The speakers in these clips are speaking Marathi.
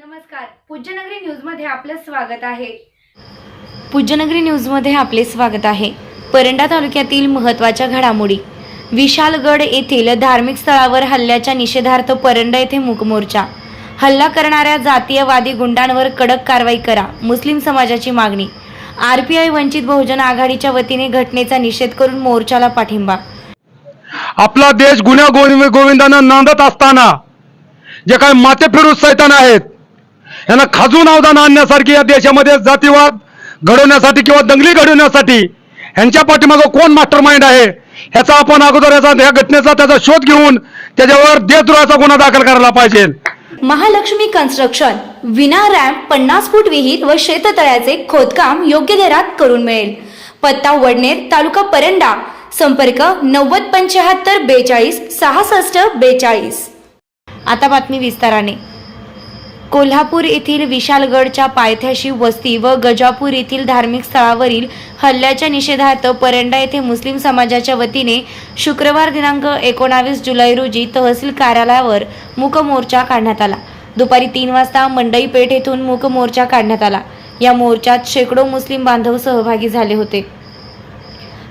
नमस्कार. पूज्यनगरी न्यूजमध्ये आपलं स्वागत आहे. पूज्यनगरी न्यूजमध्ये आपले स्वागत आहे. परंडा तालुक्यातील महत्त्वाच्या घडामोडी. विशालगड येथील धार्मिक स्थळावर हल्ल्याच्या निषेधार्थ परंडा येथे मूकमोर्चा हल्ला करणाऱ्या जातीयवादी गुंडांवर कडक कारवाई करा मुस्लिम समाजाची मागणी. R P I Vanchit Bahujan आघाडीच्या वतीने घटनेचा निषेध करून मोर्चाला पाठिंबा. आपला देश गुन्ह्या गोवि गोविंदानं नांदत असताना जे काही माते फिरू सैतान आहेत यांना खाजून अवदान आणण्यासारखी या देशामध्ये जातीवाद घडवण्यासाठी किंवा दंगली घडवण्यासाठी ह्यांच्या पाठीमागं कोण मास्टर माइंड आहे? ह्याचा आपण अगोदर याचा ह्या घटनेचा त्याचा शोध घेऊन त्याच्यावर देशद्रोहाचा गुन्हा दाखल करायला पाहिजे. महालक्ष्मी कन्स्ट्रक्शन विना रॅम्प पन्नास फूट विहीर व शेततळ्याचे खोदकाम योग्य दरात करून मिळेल. पत्ता वडनेर तालुका परंडा संपर्क नव्वद पंच्याहत्तर बेचाळीस सहासष्ट बेचाळीस. आता बातमी विस्ताराने. कोल्हापूर येथील विशालगडच्या पायथ्याशी वस्ती व गजापूर येथील धार्मिक स्थळावरील हल्ल्याच्या निषेधार्थ परंडा येथे मुस्लिम समाजाच्या वतीने शुक्रवार दिनांक एकोणावीस जुलै रोजी तहसील कार्यालयावर मूकमोर्चा काढण्यात आला. दुपारी तीन वाजता मंडई पेठ येथून मूकमोर्चा काढण्यात आला. या मोर्चात शेकडो मुस्लिम बांधव सहभागी झाले होते.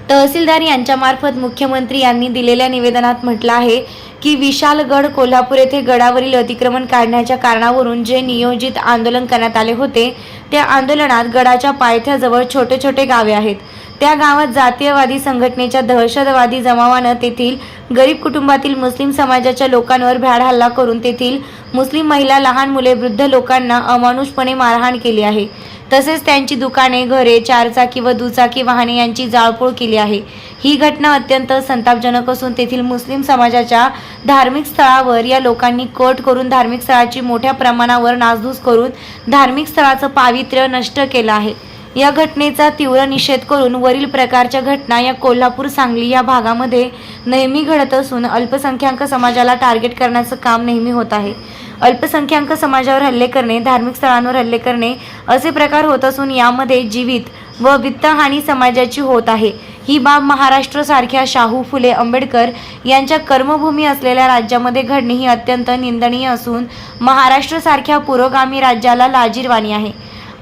तहसीलदार यांच्यामार्फत मुख्यमंत्री यांनी दिलेल्या निवेदनात म्हटलं आहे की विशालगड कोल्हापूर येथे गडावरील अतिक्रमण काढण्याच्या कारणावरून जे नियोजित आंदोलन करण्यात आले होते त्या आंदोलनात गडाच्या पायथ्याजवळ छोटे छोटे गावे आहेत. त्या गावात जातीयवादी संघटनेच्या दहशतवादी जमावानं तेथील गरीब कुटुंबातील मुस्लिम समाजाच्या लोकांवर भ्याड हल्ला करून तेथील मुस्लिम महिला लहान मुले वृद्ध लोकांना अमानुषपणे मारहाण केली आहे. तसेच त्यांची दुकाने घरे चारचाकी व दुचाकी वाहने यांची जाळपोळ केली आहे. ही घटना अत्यंत संतापजनक असून तेथील मुस्लिम समाजाच्या धार्मिक स्थळावर या लोकांनी कट करून धार्मिक स्थळाची मोठ्या प्रमाणावर नासधूस करून धार्मिक स्थळाचं पावित्र्य नष्ट केलं आहे. या घटनेचा तीव्र निषेध करून वरील प्रकारच्या घटना या कोल्हापूर सांगली या भागामध्ये नेहमी घडत असून अल्पसंख्याक समाजाला टार्गेट करण्याचं काम नेहमी होत आहे. अल्पसंख्याक समाजावर हल्ले करणे धार्मिक स्थळांवर हल्ले करणे असे प्रकार होत असून यामध्ये जीवित व वित्तहानी समाजाची होत आहे. ही बाब महाराष्ट्र सारख्या शाहू फुले आंबेडकर यांच्या कर्मभूमी असलेल्या राज्यामध्ये घडणे ही अत्यंत निंदनीय असून महाराष्ट्र सारख्या पुरोगामी राज्याला लाजीरवाणी आहे.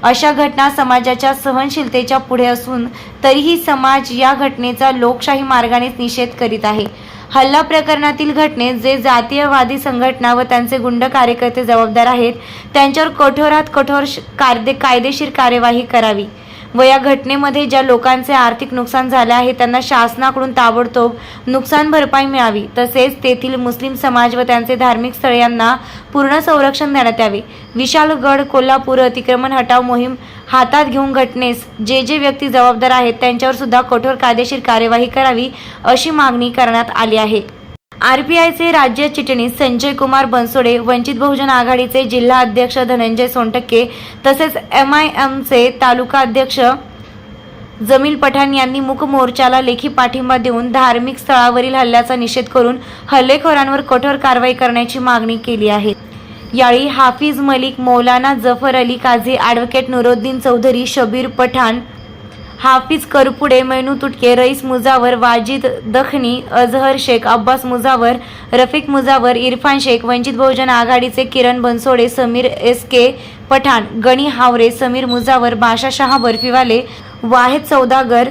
अशा घटना समाजाच्या सहनशीलतेच्या पुढे असून तरीही समाज या घटनेचा लोकशाही मार्गानेच निषेध करीत आहे. हल्ला प्रकरणातील घटनेत जे जातीयवादी संघटना व त्यांचे गुंड कार्यकर्ते जबाबदार आहेत त्यांच्यावर कठोरात कठोर श- कायदेशीर कार्यवाही करावी. व या घटनेमध्ये ज्या लोकांचे आर्थिक नुकसान झाले आहे त्यांना शासनाकडून ताबडतोब नुकसान भरपाई मिळावी. तसेच तेथील मुस्लिम समाज व त्यांचे धार्मिक स्थळ यांना पूर्ण संरक्षण देण्यात यावे. विशालगड कोल्हापूर अतिक्रमण हटाव मोहीम हातात घेऊन घटनेस जे जे व्यक्ती जबाबदार आहेत त्यांच्यावर सुद्धा कठोर कायदेशीर कार्यवाही करावी अशी मागणी करण्यात आली आहे. आरपीआयचे राज्य चिटणीस संजय कुमार बनसोडे वंचित बहुजन आघाडीचे जिल्हा अध्यक्ष धनंजय सोनटक्के तसेच एम आय एमचे तालुका अध्यक्ष जमील पठाण यांनी मूक मोर्चाला लेखी पाठिंबा देऊन धार्मिक स्थळावरील हल्ल्याचा निषेध करून हल्लेखोरांवर कठोर कारवाई करण्याची मागणी केली आहे. यावेळी हाफिज मलिक मौलाना जफर अली काझी ॲडव्होकेट नुरुद्दीन चौधरी शबीर पठाण हाफिज करपुडे मैनू तुटके रईस मुजावर वाजिद दखनी अझहर शेख अब्बास मुजावर रफिक मुजावर इरफान शेख वंचित बहुजन आघाडीचे किरण बनसोडे समीर एस के पठाण गणी हावरे समीर मुजावर बाशा शहा बर्फीवाले वाहेद सौदागर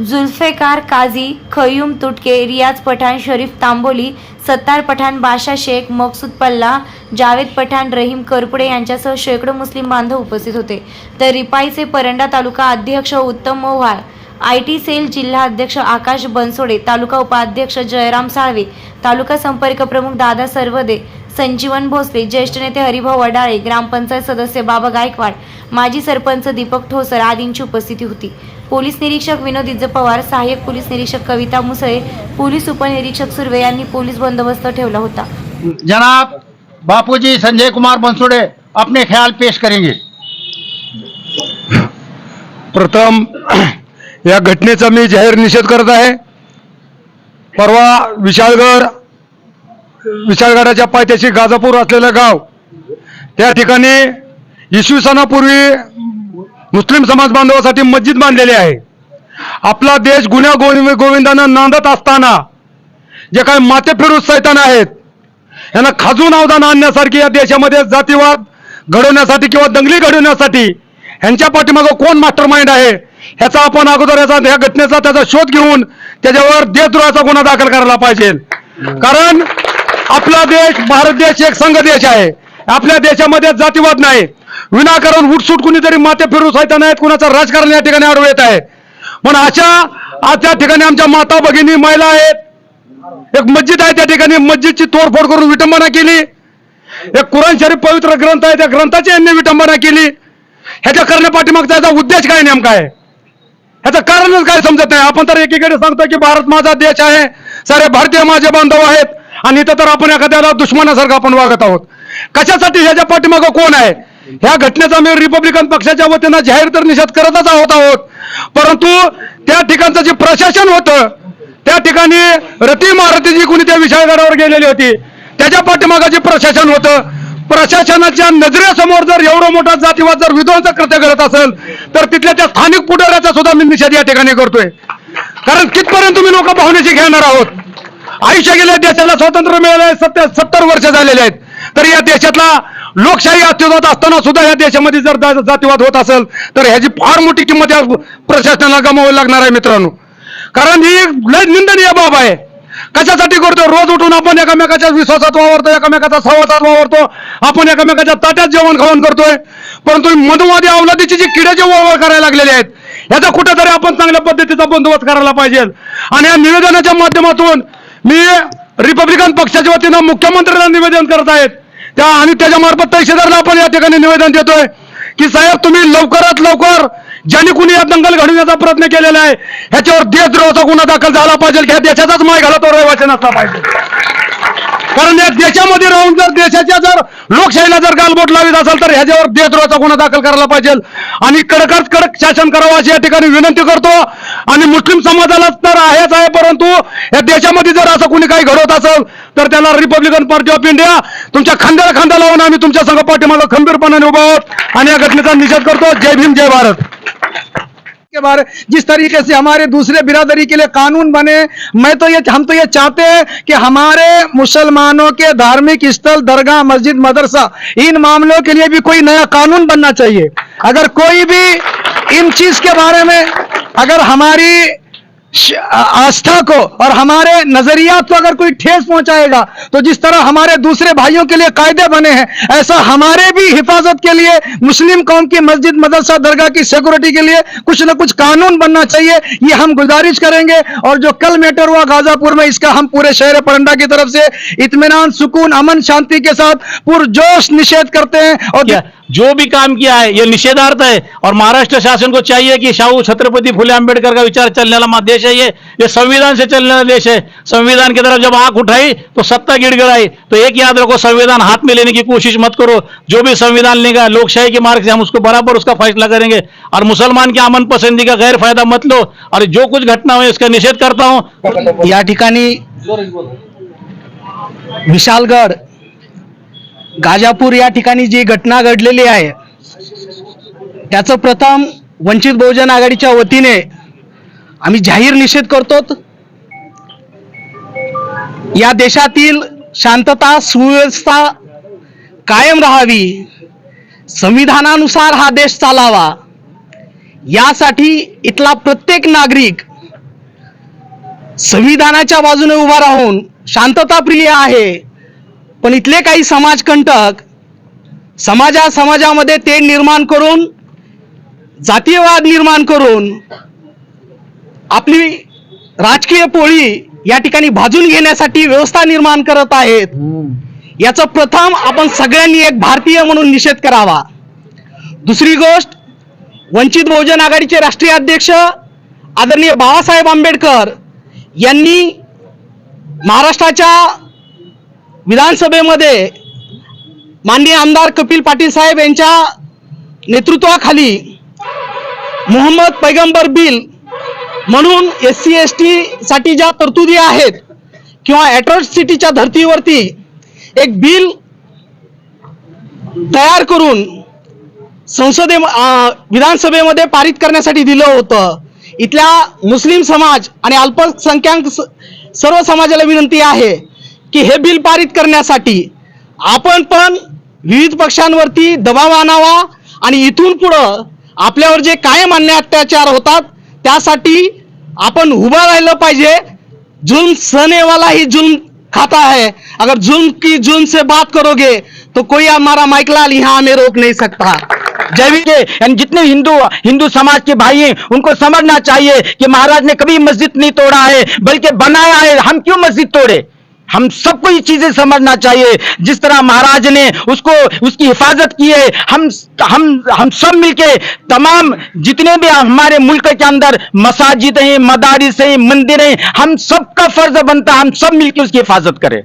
जुल्फेकार काझी खयूम तुटके रियाज पठाण शरीफ तांबोली सत्तार पठाण बादशाह शेख मकसूद पल्ला जावेद पठाण रहीम करपुडे यांच्यासह शेकडो मुस्लिम बांधव उपस्थित होते. तर रिपाईचे परंडा तालुका अध्यक्ष उत्तम मोव्हाळ आय टी सेल जिल्हा अध्यक्ष आकाश बनसोडे तालुका उपाध्यक्ष जयराम साळवे तालुका संपर्क प्रमुख दादा सर्वदे संजीवन भोसले ज्येष्ठ नेते हरिभाऊ वडाळे ग्रामपंचायत सदस्य बाबा गायकवाड माजी सरपंच दीपक ठोसर आदींची उपस्थिती होती. पोलीस निरीक्षक विनोद इज्ज पवार सहाय्यक पोलीस निरीक्षक कविता मुसळे पोलीस उपनिरीक्षक सुर्वे यांनी पोलीस बंदोबस्त ठेवला होता. जनाब बापूजी संजय कुमार बंसुड़े अपने ख्याल पेश करेंगे। प्रथम या घटनेचा मी जाहीर निषेध करत आहे. परवा विशाळगड विशाळगडाच्या पायथ्याशी गाजापूर असलेलं गाव. त्या ठिकाणी इसवी सणापूर्वी मुस्लिम समाज बांधवासाठी मस्जिद बांधलेली आहे. आपला देश गुन्ह्या गोविंद गोविंदानं नांदत असताना जे काही माते फिरूज सैतान आहेत यांना खाजून अवदान आणण्यासारखी या देशामध्ये जातीवाद घडवण्यासाठी किंवा दंगली घडवण्यासाठी ह्यांच्या पाठीमागं कोण मास्टर माइंड आहे ह्याचा आपण अगोदर याचा ह्या घटनेचा त्याचा शोध घेऊन त्याच्यावर देशद्रोहाचा गुन्हा दाखल करायला पाहिजे. कारण आपला देश भारत देश एक संघ देश आहे. आपल्या देशामध्ये जातीवाद नाही. विनाकारण उठसूट कुणीतरी माते फिरू साहित्य नाहीत कुणाचं राजकारण या ठिकाणी आढळून येत आहे. पण अशा आज त्या ठिकाणी आमच्या माता भगिनी महिला आहेत. एक मस्जिद आहे त्या ठिकाणी मस्जिदची तोडफोड करून विटंबना केली. एक कुराण शरीफ पवित्र ग्रंथ आहे त्या ग्रंथाची यांनी विटंबना केली. ह्याच्या करण्यापाठीमागचा याचा उद्देश काय नेमका आहे? ह्याचं कारणच काय समजत नाही. आपण तर एकीकडे सांगतो की भारत माझा देश आहे. सारे भारतीय माझे बांधव आहेत. आणि इथं तर आपण एखाद्याला दुश्मनासारखं आपण वागत आहोत. कशासाठी ह्याच्या पाठीमागं कोण आहे? ह्या घटनेचा मी रिपब्लिकन पक्षाच्या वतीनं जाहीर तर निषेध करतच आहोत आहोत. परंतु त्या ठिकाणचं जे प्रशासन होतं त्या ठिकाणी रती महारती जी कोणी त्या विषयगडावर गेलेली होती त्याच्या पाठीमागं जे प्रशासन होतं प्रशासनाच्या नजरेसमोर जर एवढं मोठा जातीवाद जर विध्वंस कृत्य करत असेल तर तिथल्या त्या स्थानिक पुढाऱ्याचा सुद्धा मी निषेध या ठिकाणी करतोय. कारण कितपर्यंत तुम्ही लोक पाहुण्याची घेणार आहोत? आयुष्य गेल्या देशाला स्वातंत्र्य मिळालं सत्तर सत्तर वर्ष झालेले आहेत. तर या देशातला लोकशाही अस्तित्वात असताना सुद्धा या देशामध्ये जर जातीवाद होत असेल तर ह्याची फार मोठी किंमत या प्रशासनाला गमावी लागणार आहे मित्रांनो. कारण ही लय निंदनीय बाब आहे. कशासाठी करतो रोज उठून आपण एकामेकाच्या विश्वासात वावरतो एकामेकाच्या सहवासात वावरतो आपण एकामेकाच्या ताट्यात जेवण खावण करतोय. परंतु मधुमादी अवलादीची जी किड्याची वळवळ करायला लागलेले आहेत याचा कुठेतरी आपण चांगल्या पद्धतीचा बंदोबस्त करायला पाहिजे. आणि या निवेदनाच्या माध्यमातून मी रिपब्लिकन पक्षाच्या वतीनं मुख्यमंत्र्यांना निवेदन करत आहेत. त्या आणि त्याच्या मार्फत तहसीलदारला आपण या ठिकाणी निवेदन देतोय. की साहेब तुम्ही लवकरात लवकर ज्यांनी कुणी या दंगल घडवण्याचा प्रयत्न केलेला आहे ह्याच्यावर देशद्रोहाचा गुन्हा दाखल झाला पाहिजे. ह्या देशाचाच माय घाला तो रहिवासी नसला पाहिजे. कारण या देशामध्ये राहून जर देशाच्या जर लोकशाहीला जर गालबोट लावित असेल तर ह्याच्यावर देशद्रोहाचा गुन्हा दाखल करायला पाहिजे. आणि कडकात कडक शासन करावं अशी या ठिकाणी विनंती करतो. आणि मुस्लिम समाजाला तर आहेच आहे परंतु या देशामध्ये जर असं कोणी काही घडवत असेल तर त्याला रिपब्लिकन पार्टी ऑफ इंडिया तुमच्या खांद्याला खांदा लावून आम्ही तुमच्या संघ पाठीमागं खंबीरपणाने उभा आहोत. आणि या घटनेचा निषेध करतो. जय भीम जय भारत. के बारे जिस तरीके से हमारे दूसरे बिरादरी के लिए कानून बने, मैं तो ये, हम तो ये चाहते हैं कि हमारे मुसलमानों के धार्मिक स्थल, दरगाह, मस्जिद, मदरसा, इन मामलों के लिए भी कोई नया कानून बनना चाहिए। अगर कोई भी इन चीज़ के बारे में अगर हमारी आस्था को और हमारे नजरियात को अगर कोई ठेस पहुंचाएगा तो जिस तरह हमारे दूसरे भाइयों के लिए कायदे बने हैं, ऐसा हमारे भी हिफाजत के लिए मुस्लिम कौम की मस्जिद, मदरसा, दरगाह की सिक्योरिटी के लिए कुछ ना कुछ कानून बनना चाहिए, ये हम गुजारिश करेंगे। और जो कल मैटर हुआ गाजापुर में, इसका हम पूरे शहर परंडा की तरफ़ से इतमान सुकून, अमन, शांति के साथ पुरजोश निषेध करते हैं। और जो भी काम किया है यह निषेधार्थ है। और महाराष्ट्र शासन को चाहिए कि शाहू, छत्रपति फुले अंबेडकर का विचार चलने वाला देश है ये। ये संविधान से चलने वाला देश है। संविधान की तरफ़ जब आँख उठाई तो सत्ता गिड़गिड़ाई तो एक याद रखो, संविधान हाथ में लेने की कोशिश मत करो। जो भी संविधान लेगा, लोकशाही के मार्ग से हम उसको बराबर उसका फैसला करेंगे। और मुसलमान की अमन पसंदी का गैर फ़ायदा मत लो। और जो कुछ घटना हुई उसका निषेध करता हूँ। या ठिकाणी विशालगड गाजापूर या ठिकाणी जी घटना घडलेली आहे त्याचं प्रथम वंचित बहुजन आघाडीच्या वतीने आम्ही जाहीर निषेध करतो. या देशातील शांतता सुव्यवस्था कायम राहावी. संविधानानुसार हा देश चालावा. यासाठी इथला प्रत्येक नागरिक संविधानाच्या बाजूने उभा राहून शांतताप्रिय आहे. पण इथले काही समाजकंटक समाजा समाजामध्ये ते निर्माण करून जातीयवाद निर्माण करून आपली राजकीय पोळी या ठिकाणी भाजून घेण्यासाठी व्यवस्था निर्माण करत आहेत. याचा प्रथम आपण सगळ्यांनी एक भारतीय म्हणून निषेध करावा. दुसरी गोष्ट वंचित बहुजन आघाडीचे राष्ट्रीय अध्यक्ष आदरणीय बाबासाहेब आंबेडकर यांनी महाराष्ट्राच्या विधानसभेमध्ये माननीय आमदार कपिल पाटील साहेब यांच्या नेतृत्वाखाली मोहम्मद पैगंबर बिल म्हणून एस सी एस टी साठी ज्या तरतुदी आहेत किंवा ॲट्रॉसिटीच्या धर्तीवरती एक बिल तयार करून संसदे विधानसभेमध्ये पारित करण्यासाठी दिलं होतं. इथल्या मुस्लिम समाज आणि अल्पसंख्याक सर्व समाजाला विनंती आहे. की हे बिल पारित करण्यासाठी आपण पण विविध पक्षांवरती दबाव आणावा आणि इथून पुढं आपल्यावर जे कायम अन्य अत्याचार होतात त्यासाठी आपण उभं राहिलं पाहिजे. जुल्म सहने वाला ही जुल्म खाता है अगर जुल्म की जुल्म से बात करोगे तो कोई हमारा माइकलाल यहाँ हमें रोक नहीं सकता। जैविक यानी जितने हिंदू हिंदू समाज के भाई हैं उनको समझना चाहिए कि महाराज ने कभी मस्जिद नहीं तोड़ा है बल्कि बनाया है। हम क्यों मस्जिद तोड़े? हम सबको ये चीज़ें समझना चाहिए। जिस तरह महाराज ने उसको उसकी हिफाजत की है हम हम हम सब मिलके तमाम जितने भी हमारे मुल्क के अंदर मसाजिद हैं मदारिस हैं मंदिर हैं हम सबका फ़र्ज़ बनता है हम सब मिलके उसकी हिफाजत करें।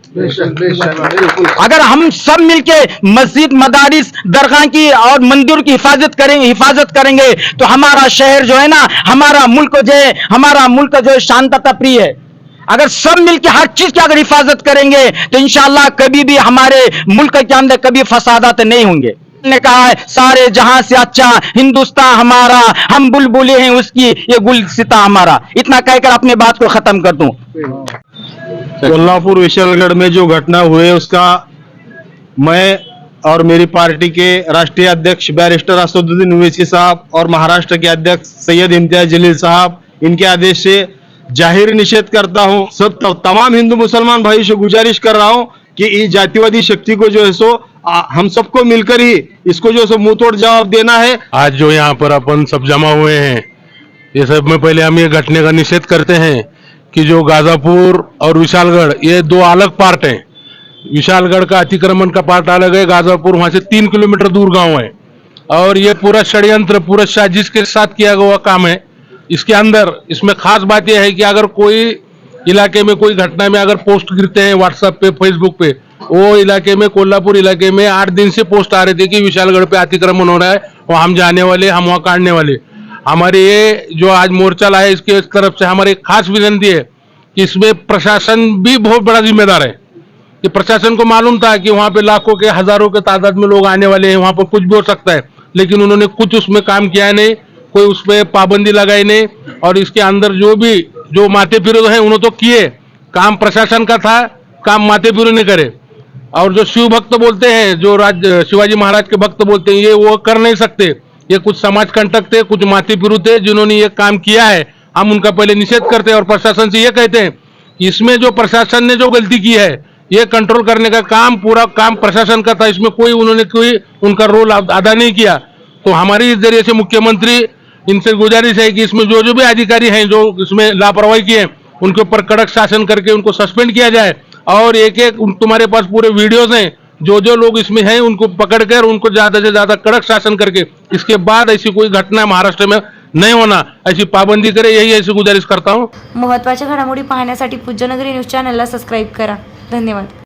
अगर हम सब मिलके मस्जिद मदारिस दरगाह की और मंदिर की हिफाजत करेंगे हिफाजत करेंगे तो हमारा शहर जो है ना हमारा मुल्क जो है हमारा मुल्क जो है शांतता प्रिय है। अगर सब मिलकर हर चीज़ की अगर हिफाजत करेंगे तो इंशाल्लाह कभी भी हमारे मुल्क के अंदर कभी फसादात नहीं होंगे। ने कहा है, सारे जहाँ से अच्छा हिंदुस्तान हमारा, हम बुलबुले हैं उसकी, ये गुलसिता हमारा। इतना कहकर अपनी बात को खत्म कर दूँ। कोल्हापुर, विशालगढ़ में जो घटना हुई, उसका मैं और मेरी पार्टी के राष्ट्रीय अध्यक्ष बैरिस्टर असदुद्दीन ओवैसी साहब और महाराष्ट्र के अध्यक्ष सैयद इम्तियाज़ जलील साहब, इनके आदेश से ज़ाहिर निषेध करता हूँ सब तमाम हिंदू मुसलमान भाई से गुजारिश कर रहा हूँ कि इस जातिवादी शक्ति को जो है सो आ, हम सबको मिलकर ही इसको जो है सो मुँह तोड़ जवाब देना है। आज जो यहाँ पर अपन सब जमा हुए हैं ये सब में पहले हम ये घटने का निषेध करते हैं कि जो गाजापुर और विशालगढ़ ये दो अलग पार्ट हैं। विशालगढ़ का अतिक्रमण का पार्ट अलग है गाजापुर वहाँ से तीन किलोमीटर दूर गाँव है। और ये पूरा षड्यंत्र पूरा साजिश के साथ किया हुआ काम है। इसके अंदर, इसमें खास बात यह है कि अगर कोई इलाके में कोई घटना में अगर पोस्ट गिरते हैं व्हाट्सएप पे फेसबुक पे, वो इलाके में, कोल्हापुर इलाके में आठ दिन से पोस्ट आ रहे थे कि विशालगढ़ पे अतिक्रमण हो रहा है और हम जाने वाले, हम वहाँ काटने वाले। हमारे ये जो आज मोर्चा लाया इसके तरफ़ से हमारी खास विनंती है कि इसमें प्रशासन भी बहुत बड़ा जिम्मेदार है। कि प्रशासन को मालूम था कि वहाँ पे लाखों के, हज़ारों के तादाद में लोग आने वाले हैं, वहाँ पर कुछ भी हो सकता है, लेकिन उन्होंने कुछ उसमें काम किया नहीं। कोई उस पर पाबंदी लगाई नहीं और इसके अंदर जो भी, जो माते फिरोध हैं, उन्होंने तो किए। काम प्रशासन का था, काम माते फिरो ने करे। और जो शिव भक्त बोलते हैं, जो राज, शिवाजी महाराज के भक्त बोलते हैं, ये वो कर नहीं सकते। ये कुछ समाज कंटक थे, कुछ माते फिरू थे, जिन्होंने ये काम किया है। हम उनका पहले निषेध करते हैं और प्रशासन से ये कहते हैं, इसमें जो प्रशासन ने जो गलती की है, ये कंट्रोल करने का काम, पूरा काम प्रशासन का था। इसमें कोई उन्होंने कोई, उनका रोल अदा नहीं किया। तो हमारी इस ज़रिए से मुख्यमंत्री इनसे गुजारिश है कि इसमें जो जो भी अधिकारी हैं जो इसमें लापरवाही की है उनके ऊपर कड़क शासन करके उनको सस्पेंड किया जाए। और एक एक तुम्हारे पास पूरे वीडियोज हैं जो जो लोग इसमें हैं उनको पकड़कर उनको ज्यादा से ज्यादा कड़क शासन करके इसके बाद ऐसी कोई घटना महाराष्ट्र में नहीं होना ऐसी पाबंदी करे यही ऐसी गुजारिश करता हूँ। महत्त्वाच्या घडामोडी पाहण्यासाठी पूज्यनगरी न्यूज चॅनलला सबस्क्राईब करा. धन्यवाद.